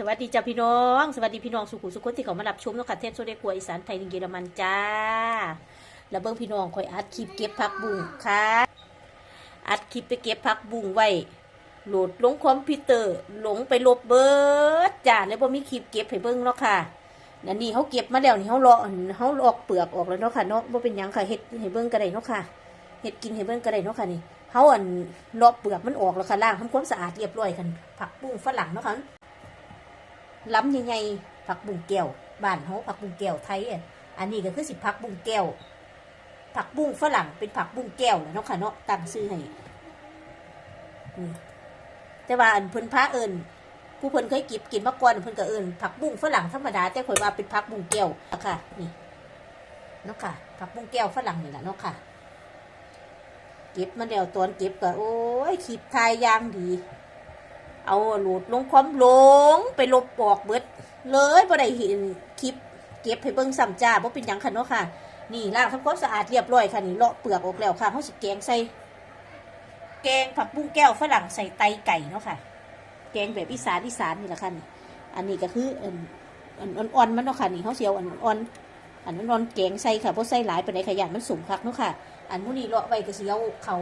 สวัสดีจ้าพี่น้อง สวัสดีพี่น้องสุขุสุขคนที่เขามารับชมเนาะค่ะเทศโซเดกัวอีสานไทยเยอรมันจ้าแล้วเบิ้งพี่น้องคอยอัดคลิปเก็บผักบุ้งค่ะ อัดคลิปไปเก็บผักบุ้งไว้โหลดลงคอมพิวเตอร์หลงไปลบเบิดจ้าแล้วบ่มีคลิปเก็บให้เบิ้งเนาะค่ะนั่นนี่เขาเก็บมาแล้วนี่เขาลาะเขาลอกเปลือกออกแล้วเนาะค่ะเนาะบ่เป็นยังค่ะเฮ็ดให้เบิ้งก็ได้เนาะค่ะเฮ็ดกินให้เบิ้งก็ได้เนาะค่ะนี่เขาอันลาะเปลือกมันออกแล้วค่ะล้างทำความสะอาดเรียบร้อยกันผักบุ้งฝรั่งเนาะค่ะ ล้ำใหญ่ๆผักบุ้งแก้วบ้านเขาผักบุ้งแก้วไทยอะอันนี้ก็คือสิผักบุ้งแก้วผักบุ้งฝรั่งเป็นผักบุ้งแก้วเนาะค่ะเนาะตั้งชื่อให้แต่ว่าอันเพิ่นพาเอิญผู้เพิ่นเคยกินกินมาก่อนเพิ่นก็เอิญผักบุ้งฝรั่งธรรมดาแต่ข่อยว่าเป็นผักบุ้งแก้วอะค่ะนี่เนาะค่ะผักบุ้งแก้วฝรั่งนี่แหละเนาะค่ะเก็บมาแล้วตอนเก็บก็โอ้ยขีบทายยางดี เอาโหลดลงความลงไปลบปอกเบิด เลยบ่ได้เห็นคลิปเก็บให้เบิ่งซ้ำจ้าบ่เป็นหยังค่ะเนาะค่ะ นี่ล้างทำความสะอาดเรียบร้อยค่ะนี่เลาะเปลือกออกแล้วค่ะเฮาสิแกงใส่ แกงผักบุ้งแก้วฝรั่งใส่ไตไก่เนาะค่ะ แกงแบบอีสานอีสานนี่แหละค่ะนี่อันนี้ก็คืออันอันอ่อนๆมันเนาะค่ะนี่เฮาสิเอาอันอ่อนอันอ่อนแกงใส่ค่ะบ่ใส่หลายปานใดค่ะมันสูงคักเนาะค่ะ อันพวกนี้เลาะไว้ก็สิเอาเขา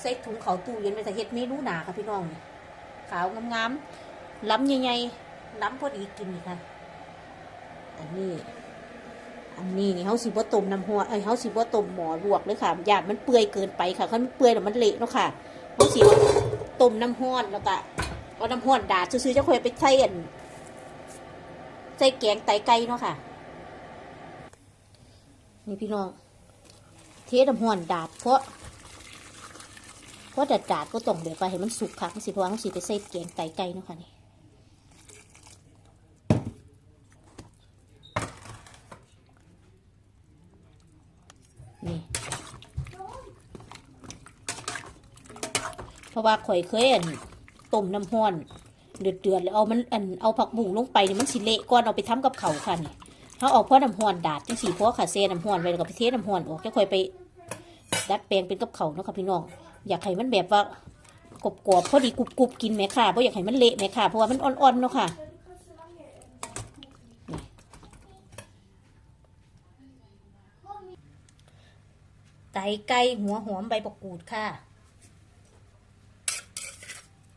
ใส่ถุงเขาตู้เย็นไว้ถ้าเฮ็ดเมนูหนาค่ะพี่น้องนี่ ขาวงามๆล้ำใหญ่ๆล้ำพอดีกินค่ะ อันนี้ อันนี้นี่เขาสิบ่ต้มน้ำหัวเอ้ยเขาสิบ่ต้มหมอลวกเลยค่ะยานมันเปื่อยเกินไปค่ะคันมันเปื่อยแล้วมันเละเนาะค่ะเขาสิเอาต้มน้ำห้อนแล้วก็เอาน้ำห้อนดาดซื้อๆจะคอยไปใส่อันใส่แกงไตไก่เนาะค่ะ นี่พี่น้อง เทน้ำห้อนดาดเพราะ เพราะดัดดาดก็ต้องเดี๋ยวไปให้มันสุกค่ะมันสิเพราะว่ามันสิไปใส่แกงไตไก่เนาะค่ะนี่นี่เพราะว่าข่อยเคยอันต้มน้ำห้อนเดือดเดือดแล้วเอามันอันเอาผักบุ้งลงไปนี่มันสิเละก่อนเอาไปทำกับเขาค่ะนี่เขาเอาเพราะน้ำห้อนดาดจังสีเพราะขาเซน้ำห้อนไว้แล้วก็ไปเทน้ำห้อนออกจะค่อยไปดัดแปลงเป็นกับเขาเนาะค่ะพี่น้อง อยากให้มันแบบว่ากรอบๆพอดีกรุบๆกินไหมค่ะเพราะอยากให้มันเละไหมค่ะ เพราะว่ามันอ่อนๆเนาะค่ะไก่ไก่หัวหอมใบประกูดค่ะ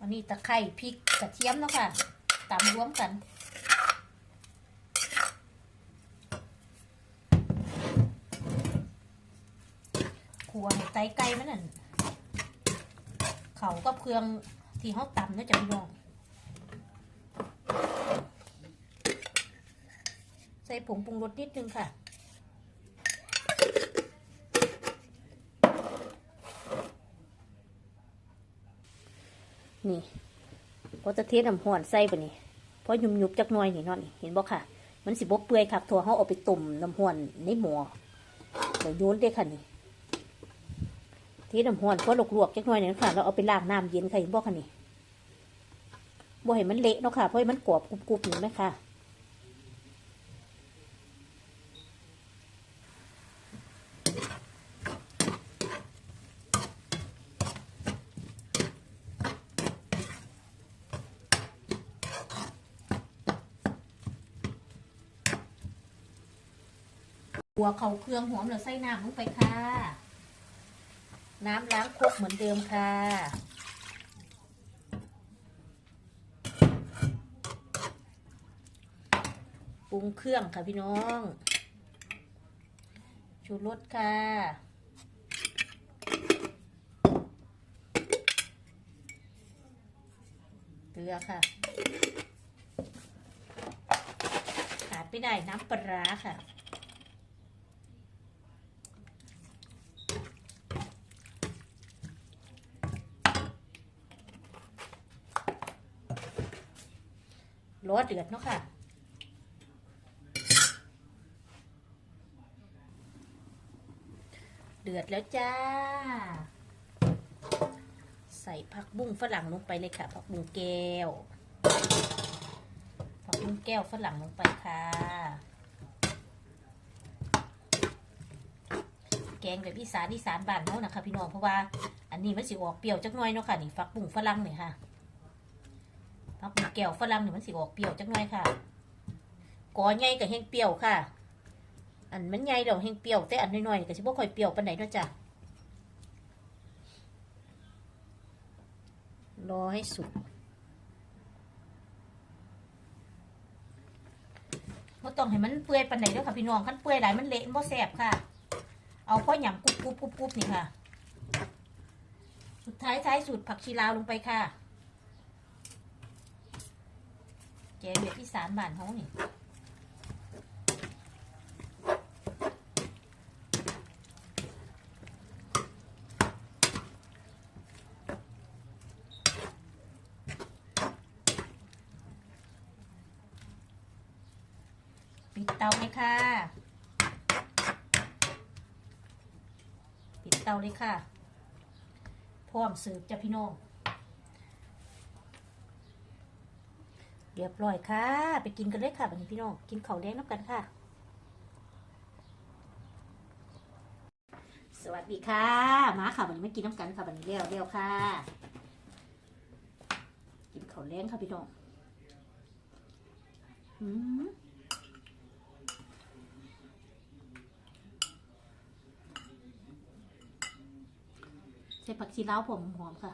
อันนี้ตะไคร้พริกกระเทียมเนาะค่ะตำรวมกันขัวไตไก่มันนั่น เขาก็เครื่องที่เขาตำนาะจ้ะพี่น้อง ใส่ผงปรุงรสนิดนึงค่ะนี่ก็จะเทน้ำห่อนใส่ปะนี่เพราะยุบยุบจักหน่อยนี่นาะนี่เห็นบ่ค่ะ มันสิบ่เปื่อยคักทัวเขาเอาไปตุ่มน้ำห่อนในหม้อเดี๋ยวโยนได้ค่ะนี่ ที่น้ำห้อนเพราะลวกๆจักหน่อยนี่ค่ะ เราเอาไปล้างน้ำเย็นค่ะเห็นบ่คะนี่บ่ให้มันเละเนาะค่ะเพราะมันกรอบกรุบๆนี่ไหมค่ะหัวเขาเครื่องหอมเราใส่น้ำลงไปค่ะ น้ำล้างครกเหมือนเดิมค่ะ ปรุงเครื่องค่ะพี่น้อง ชูรสค่ะ เกลือค่ะ ขาดไม่ได้น้ำปลาร้าค่ะ ร้อเดือดเนาะค่ะ เดือดแล้วจ้า ใส่ผักบุ้งฝรั่งลงไปเลยค่ะ ผักบุ้งแก้ว ผักบุ้งแก้วฝรั่งลงไปค่ะ แกงแบบอีสานอีสานบ้านเขานะคะพี่น้องเพราะว่า อันนี้มันสิออกเปรี้ยวจักหน่อยเนาะค่ะนี่ผักบุ้งฝรั่งเนี่ยค่ะ ผัผักบุ้งแก้วฝรั่งนี่มันสิออกเปรี้ยวจักหน่อยค่ะกอใหญ่กับแห้งเปรี้ยวค่ะ อันมันใหญ่ดอกแห้งเปรี้ยวแต่อันน้อยๆก็สิบ่ค่อยเปรี้ยวปานใดเนาะจ้ะรอให้สุกบ่ต้องให้มันเปื่อยปานใดเด้อค่ะพี่น้องคันเปื่อยหลายมันเละบ่แซ่บค่ะ เอาพอหยำกรุบกรุบกรุบกรุบนี่ค่ะ สุดท้ายท้ายสุดผักชีลาวลงไปค่ะ แกงเบ็ดที่สารบ้านเขานี่ปิดเตาเลยค่ะ ปิดเตาเลยค่ะ พร้อมเสิร์ฟจ้ะพี่น้อง เรียบร้อยค่ะ ไปกินกันเลยค่ะวันนี้พี่น้องกินข้าวแดงน้ำกันค่ะ สวัสดีค่ะ มาค่ะวันนี้ไม่กินน้ำกันค่ะวันนี้เรียวเรียวค่ะ กินข้าวแดงค่ะพี่น้องอืมใส่ผักชีลาวผมหอมค่ะ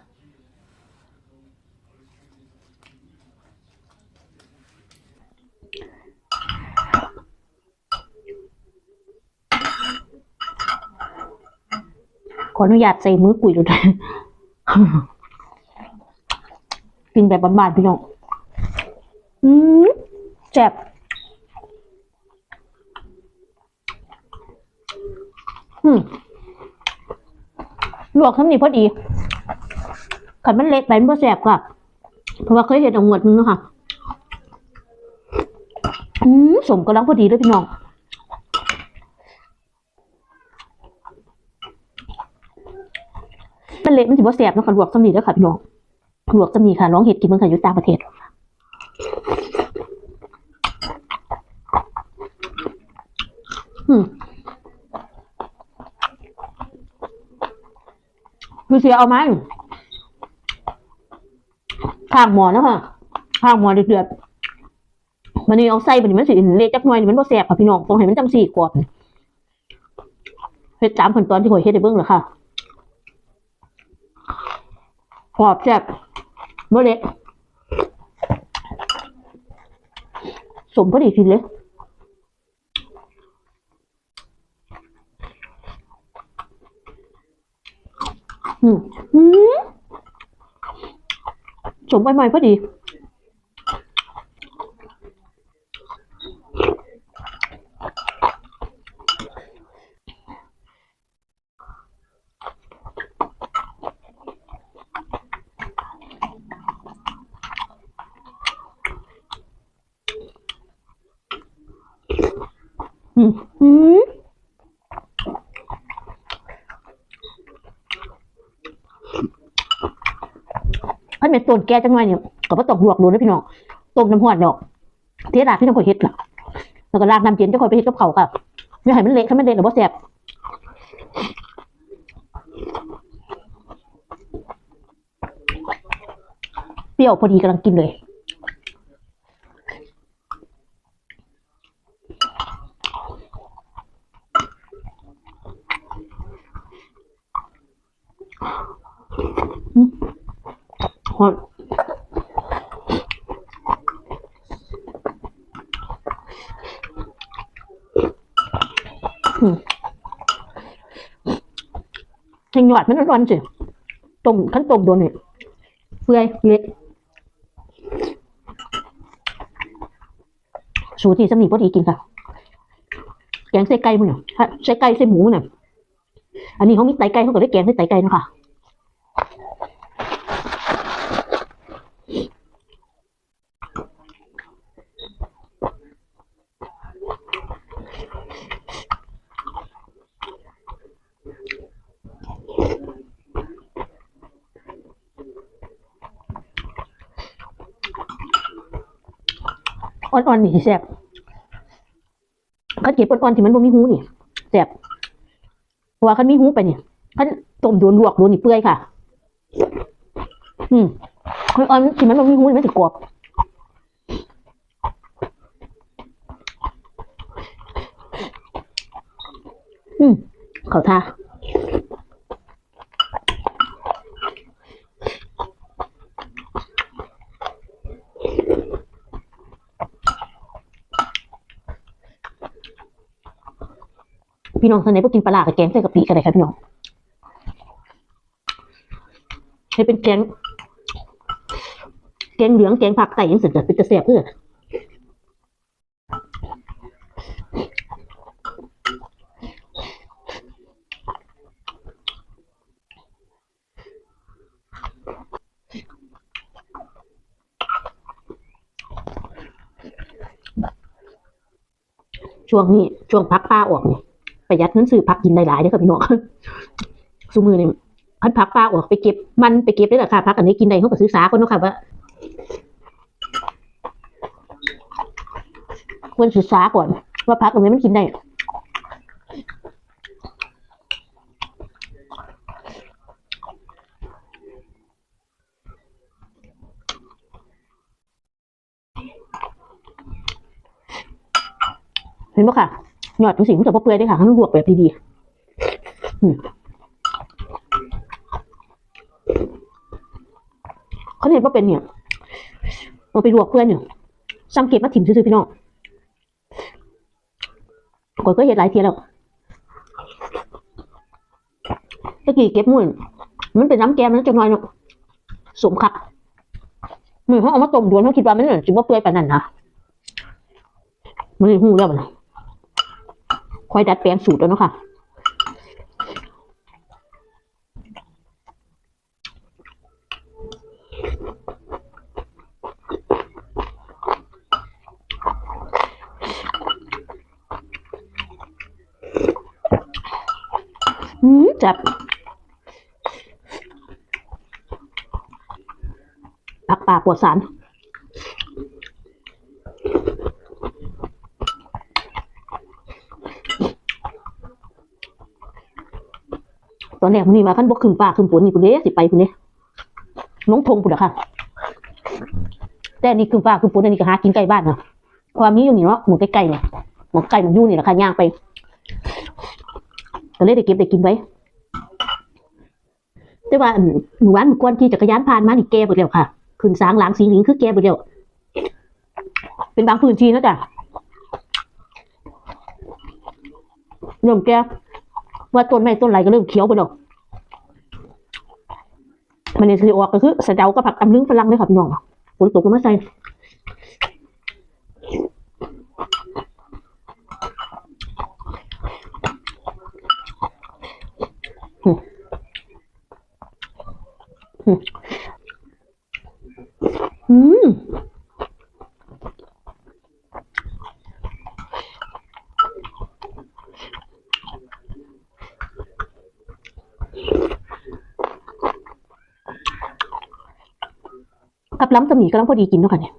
ออนุญาตใส่มือกุยดูด้วยกินแบบบานๆพี่น้อง อืมแจ็บอืมลวกทำนี่พอดีขันมันเล็กไปมันบ่แสบค่ะ เพราะว่าเคยเห็นเอาหวดนึงเนาะค่ะ อืมสมกำลังพอดีเลยพี่น้อง มันเละมันสิบ่แสบเนาะค่ะลวกสำนีเด้อค่ะพี่น้องลวกสำนีค่ะน้องเห็ดกินเมืองค่ะอยู่ต่างประเทศอืมคือเสียเอามันข้างหมอนะค่ะข้างหมอเดือดๆมันนี่เอาใส่ไปนี่มันสิเละจักหน่อยมันบ่แสบค่ะพี่น้องต้องให้มันจังสี่กรอบเฮ็ดตามขั้นตอนที่ข่อยเฮ็ดให้เบิ่งเหรอค่ะ ขอบแซ่บบ่เละสมพอดีกินเลยอืมสมสมใหม่ๆพอดี อืมอืมพันเม็ดต้นแก่จังหน่อยเนี่ยก็บ่ต้องลวกดูนะพี่น้องต้มน้ำหอดดอกเทราดที่ต้องคอยเฮ็ดล่ะแล้วก็ราดน้ำเย็นจะคอยไปเฮ็ดกับเขาวค่ะไม่ให้มันเละถ้ามันเละแล้วบ่แซ่บเปรี้ยวพอดีกำลังกินเลย หอดอืมแห้งหยอดมันร้อนสิต้มขั้นต้มโดนเนี่ยเปื่อยเละสูตรที่สำนีพอดีกินค่ะ แกงใส่ไก่มั้งเนี่ยถ้าใส่ไก่ใส่หมูเนี่ยอันนี้เขามีไตไก่เขาก็ได้แกงใส่ไตไก่นะคะ อ่อนๆนี่แซ่บขันเก็บอ่อนๆที่มันบ่มีหูนี่แซ่บเพราะว่าขันมีหูไปนี่ขันต้มโดนลวกโดนนี่เปื่อยค่ะ อืมอ่อนๆที่มันบ่มีหูนี่มันจะกรอบอืมเขาท่า พี่น้องท่านไหนพวกกินปลาร้ากับแกงใส่กะปิกันเลยครับพี่น้องให้เป็นแกงแกงเหลืองแกงผักไก่ยังสร็จะเป็นจะแซ่บเพื่อช่วงนี้ ช่วงพักป้าออกเนี่ย ประหยัดเงินซื้อพักกินได้หลายเด้อครับพี่น้องซุมือเนี่ยพันพักป้าออกไปเก็บมันไปเก็บได้หรอค่ะพักอันนี้กินได้เขาก็ศึกษาคนเนาะค่ะว่าควรศึกษาก่อน ว่าพักอันนี้มันกินได้เห็นปะค่ะ ยอดทุกสิ่งมันจะพอเปื่อยได้ค่ะให้มันลวกแบบดีๆเขาเห็นว่าเป็นเนี่ยเอาไปลวกเพื่อนเนี่ยซ้ำเก็บมาถิ่มซื้อๆพี่น้องก่อนก็เห็นหลายเทียแล้วตะกี้เก็บมุ่นมันเป็นน้ำแกมมันจะน้อยเนาะสมคักมือเขาเอามาต้มดวนเขาคิดว่ามันเนี่ยจิว่าเปื่อยปานนั้นนะมันหูแล้วมัน ค่อยดัดแปลงสูตรแล้วเนาะค่ะอืมจับปักป่าปวดสาร ตอนแรกมันนี่มาขั้นบกขึ้นป่าขึ้นฝนนี่ปุ่นเด้สิไปปุ่นเด้น้องทงปุ่นอะค่ะ แต่นี่ขึ้นป่าขึ้นฝนอันนี้ก็หากินไก่บ้านนะความนี้อยู่นี่เนาะหมูไก่ๆเนี่ยหมูไก่มันยู่นี่แหละค่ะย่างไปก็เลยได้เก็บได้กินไว้แต่ว่าหมู่บ้านหมู่กวนที่จักรยานผ่านมานี่แก่หมดแล้วค่ะขึ้นสางหลังสีหลิงคือแก่หมดแล้วเป็นบางพื้นที่นะจ๊ะเริ่มแก่ ว่าต้นไม้ต้นไรก็เริ่มเขียวไปแล้วมันเนี่ยสิออกก็คือสะเดากับผักตำลึงฝรั่งเลยครับน้องฝนตกก็มาใส่อืมอืมอืม กับล้ำตะหมี่กำลังพอดีกินเนาะค่ะเนี่ย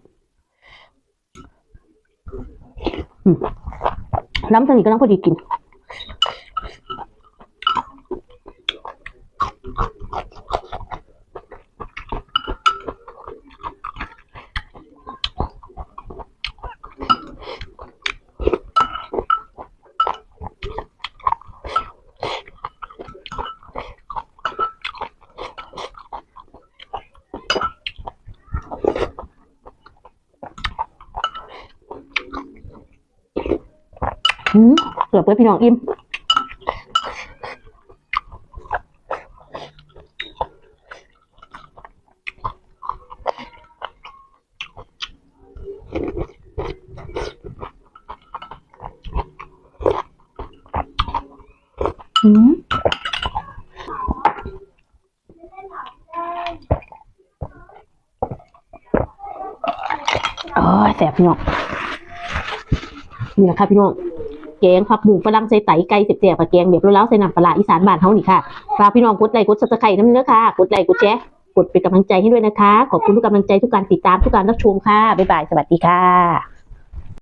ล้ำตะหมี่กำลังพอดีกิน เกือบเปิดพี่น้องอิ่มอืมโอ้ยแสบพี่น้องนี่แหละค่ะพี่น้อง แกงผักบุ้งฝรั่งใส่ไตไก่เสียบๆกับแกงแบบแล้วใส่น้ำปลาร้าอีสานบ้านเฮานี่ค่ะฝากพี่น้องกดไลค์กดซับสไครต์น้ำเนื้อค่ะกดไลค์กดแชร์กดเป็นกำลังใจให้ด้วยนะคะ ขอบคุณทุกกำลังใจทุกการติดตามทุกการรับชมค่ะบ๊ายบายสวัสดีค่ะ